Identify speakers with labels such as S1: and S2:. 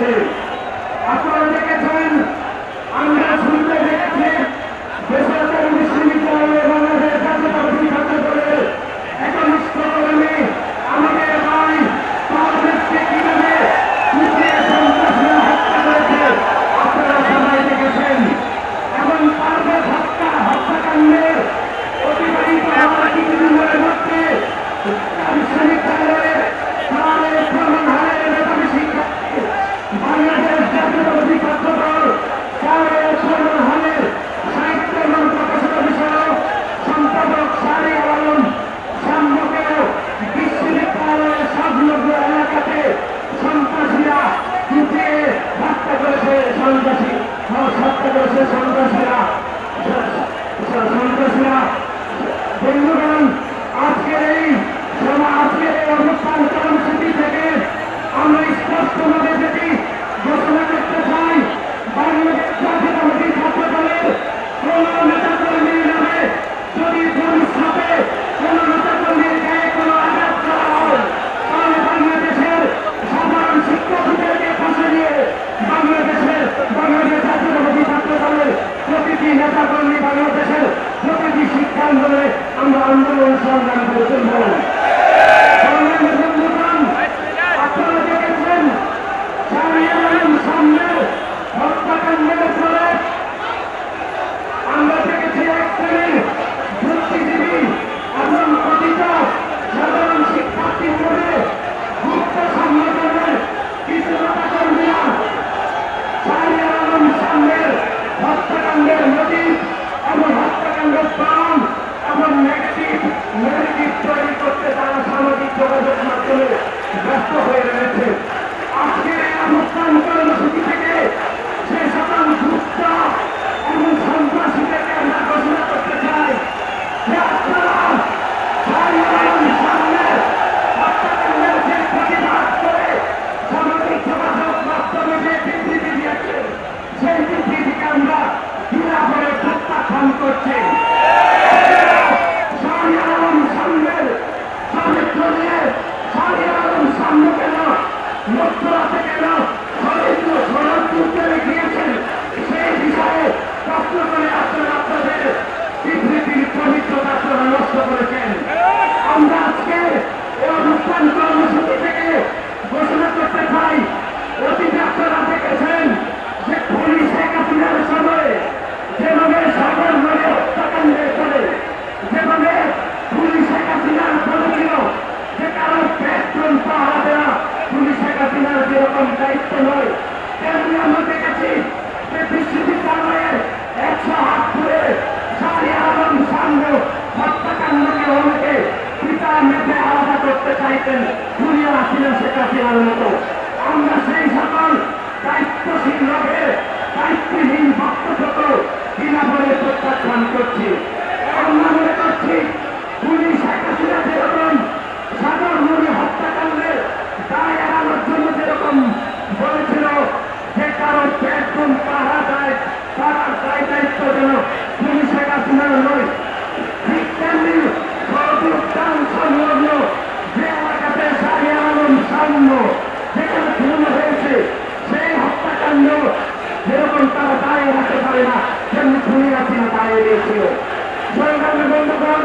S1: two. সামনে কেন মধ্যরাতে তেমনি আমরা দেখেছি যে বিশ্ববিদ্যালয়ের একশো হাত ধরে সারি আলম সাঙ্গ হত্যাকাণ্ডকে অনেকে পিতা মেপে আলাদা করতে চাইতেন। দুনিয়া আসিলেন শেখ হাসিনার পাঠিয়ে দিয়েছিল। জয়গান বন্ধুগণ